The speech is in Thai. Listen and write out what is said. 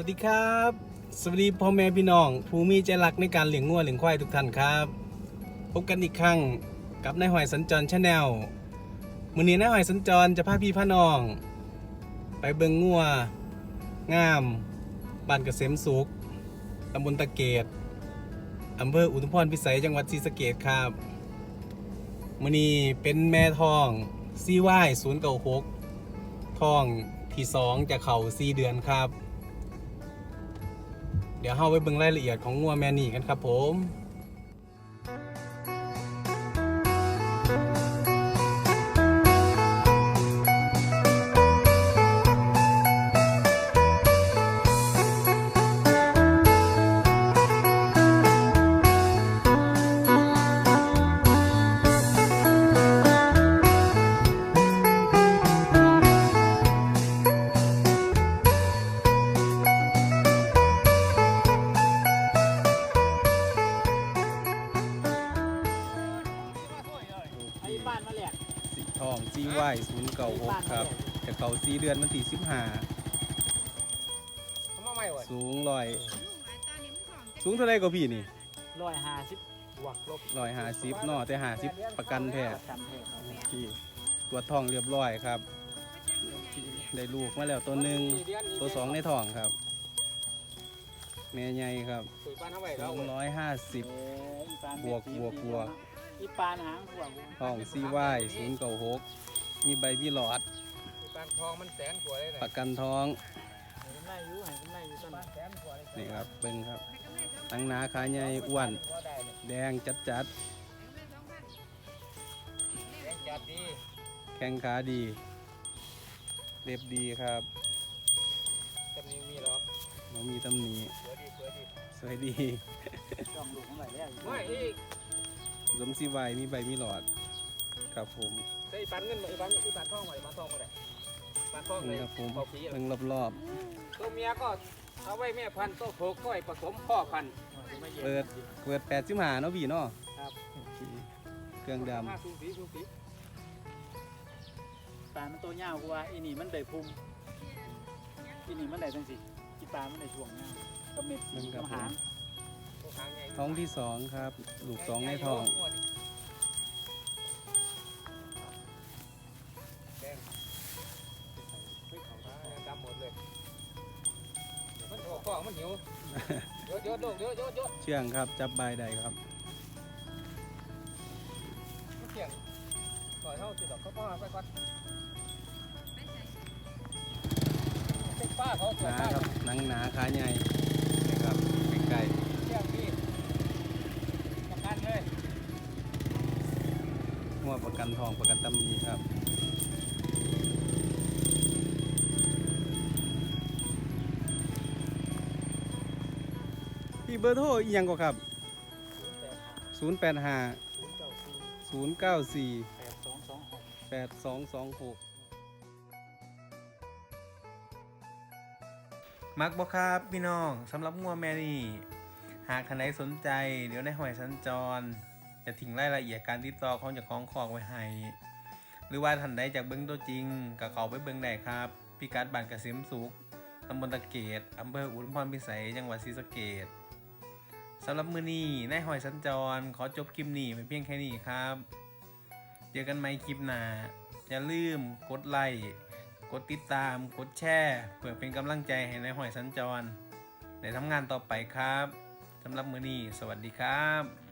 วัสดีครับ สวัสดีพ่อแม่พี่น้องผู้มีใจรักในการเลี้ยงงัวเลี้ยงควายทุกท่านครับพบกันอีกครั้งกับนายหอยสัญจรชาแนลมือนี้นายหอยสัญจรจะพาพี่พาน้อง ไปเบิงงัวงามบ้านเกษมสุขตำบลตะเกียดอำเภออุทุมพรพิสัยจังหวัดศรีสะเกดครับมือนี้เป็นแม่ทองซีวายศูนย์เก่าหกทองที่สองจะเข่าสี่เดือนครับ เดี๋ยวเข้าไปเบิ่งรายละเอียดของงัวแมนี่กันครับผม ไอ้บ้านมาแหลกสีทองซีวายศูนย์เก่าหกครับ จะเก่าสี่เดือนมันตีสิบห้าเขามาใหม่วะสูงลอย สูงเท่าไรก็พี่นี่ร้อยห้าสิบวกลบลอยหาสิบนอแต่หาสิบประกันแท้ประกันแท้ครับพี่ตัวจทองเรียบร้อยครับ ได้ลูกมาแล้วตัวหนึ่งตัวสองในท้องครับแม่ใหญ่ครับปุ๋ยปานเท่าไหร่สูแล้วงร้อยห้าสิบเอ้ยอีปานบวกบวกบวก อีปานหางบวกทองซีวายศูนย์เก่าหกมีใบพี่หลอดอีปานทองมันแสนกว่าเลยประกันท้องให้กำไรอยู่ให้กำไรอยู่ต้นแสนกว่าเลยนี่ครับเบิ่งครับตั้งหนาขาใหญ่อ้วนก็ได้เลยแดงจัดจัดแรงจัดดีๆแข้งขาดีเรียบดีครับกับนี้มีหรอกเรามีตำหนิสวยดีสวยดีสวยดีต้องลูกเท่าไหร่แล้วไม่อีก สมซีไวมีใบมีหลอด ครับผมได้อีปานเงินมาอีปานอีปานทองมาอีปานทองมาได้ปานทองเลนี่ยครับผมพอปีเบิ่งรอบตัวเมียก็เอาไว้แม่พันธุ์ตัวโคก้อยผสมพ่อพันธุ์ๆเปิดเปิดแปดสิบหาเนาะพี่เนาะครับโอเคเครื่องดห้าสูงสีสูงสีปลามันตัวยาวกว่าอีนี่มันได้พุ่มอีนี่มันได้จังสิอีปลามันได้ช่วงยาวกับเม็ดำเบิ่งครับกับผหามง ท้องที่สองครับลูกสองในท้องดำหมดเลยมันออกฟองมันหิวเยอะเยอะลูกเยอะเยอะเยอะเชื่องครับ จับใบได้ครับมันเสี่ยงปล่อยเท่าสิดอกเขาป้าไปก่อนเต็กป้าเขาหนาครับหนังหนาขาใหญ่ ประกันทองประกันตำหนีครับพี่เบอร์โทรอีกยังก็ครับศูนย์แปดห้า085ศูนย์เก้าสี่094แปดสองสองหก8226 มักบ่ครับพี่น้องสำหรับงัวแม่นี่ หากท่านใดสนใจ เดี๋ยวในหอยสัญจร จะทิ้งรายละเอียดการติดต่อของเจ้าของคอกไว้ให้หรือว่าท่านใดจากเบิ้งตัวจริงก็เขาไปเบิ้งได้ครับ พิกัดบ้านเกษมสุขตำบลตะเกียดอำเภออุทุมพรพิสัยจังหวัดศรีสะเกษสำหรับมือนี้ในหอยสัญจร ขอจบคลิปนี้ไปเพียงแค่นี้ครับ เจอกันใหม่คลิปหน้า อย่าลืมกดไลค์กดติดตาม กดแชร์เพื่อเป็นกำลังใจให้ในหอยสัญจรในทำงานต่อไปครับสำหรับมือนี้ สวัสดีครับ